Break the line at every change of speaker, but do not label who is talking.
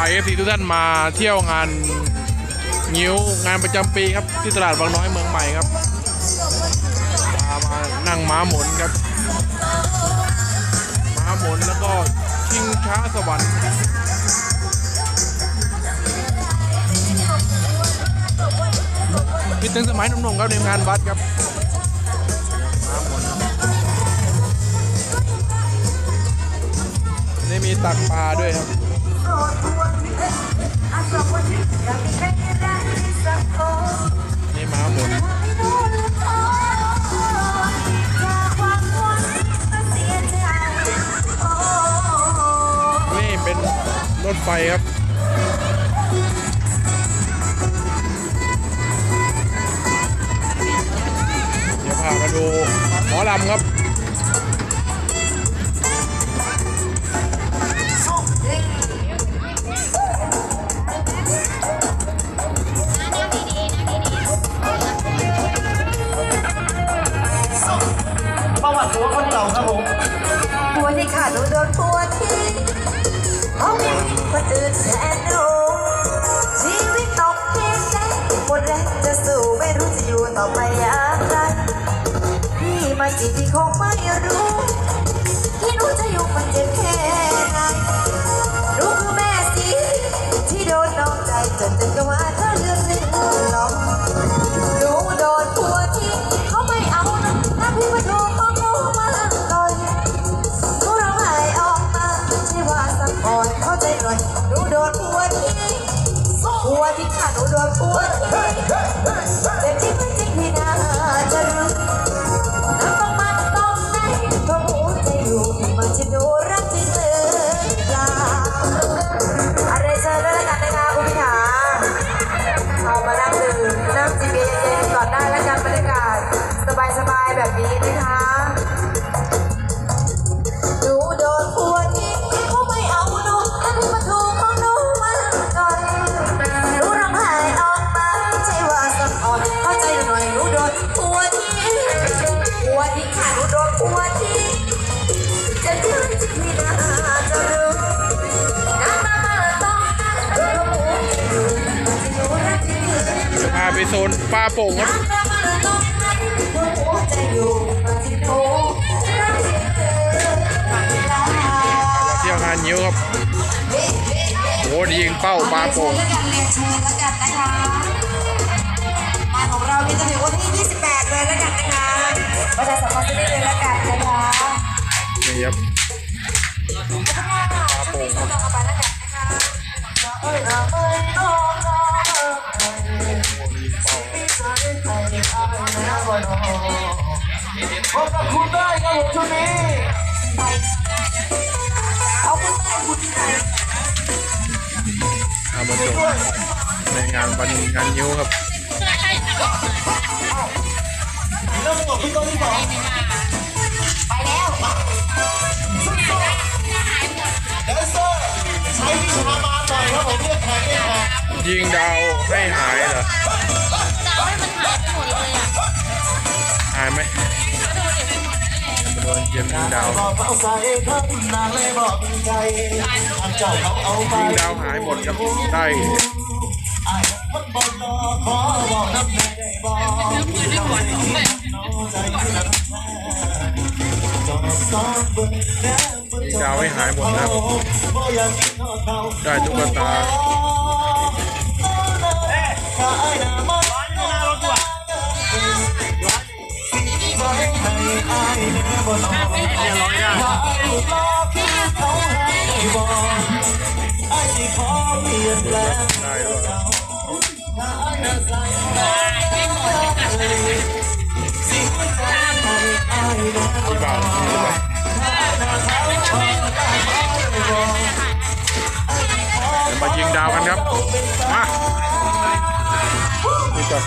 าเอฟซีทุกท่านมาเที่ยวงานงิ้วงานประจำปีครับที่ตลาดบางน้อยเมืองใหม่ครับพามานั่งม้าหมุนครับม้าหมุนแล้วก็ชิงช้าสวรรค์คิดถึงสมัยหนุ่มๆครับในงานวัดครับมาหมุนนี่มีตักปลาด้วยครับ นี่ม้าหมุนนี่เป็นรถไฟครับเดี๋ยวพามาดูหมอลำครับ
ประวัติหัวคนเก่าครับผม
หัวที่ขาดโดนผัวทิ้งเอามีคนอื่นแทนหนูชีวิตตกเพียงใจหมดแรงจะสู้ไม่รู้จะอยู่ต่อไปอย่างไรพี่มาจีบที่คงไม่รู้ ผัวทิ้งค่ะหนูโดนผัวทิ้งเจ็บจริงไม่จริง นปลาโป่
งครับ
น้ำตามาต้องหัวใจอยู่ที่หนูรักจริง
เที่ยวงานงิ้วครับโหดียิงเป้าปลาโป่ง
แล้วกันเรียนเชิญแล้วกันนะคะงานของเรามีจนถึงวันที่ 28 เลยแล้วกันนะคะประชาสัมพันธ์ที่นี่เลยแล้วกันนะคะ
นี่ครับ
ปลาโป่งครับ เอ
บคุณได้ครับผมช่วงนี้
เอาคุณไปคุณไป
เอามาชมในงานวันงานงิ้วครับ
เริ่มกับพี่ต้นที่สอง
ไปแล้ว
แดนเซอร์ใช้วิชามาหน่อยครับผมเรียกแขกเรียกแขก
ยิงดาวให้หายเหรอ
ดาวให้มันหายไปหมดเลยอะ
หายไหมมาโดนยิงดาว
บอกเขาใส่ครับนางเลยบอกใจทางเจ้าเขาเอาไป
ยิงดาวหายหมดครับได้
ไอ้คนบอกรอขอบอกน้ำใจได้บอกน้องใจที่รักแท้จอดซ้ อนบนแนวบน
ยิงดาวให้หายหมดนะครับ
บ่อยากกินข้าวเขา
ได้ตุ๊กตาได้ด้วยกี่บาทกี่บาทเดี๋ยวมายิงดาวกันครับ มานี่ก่อน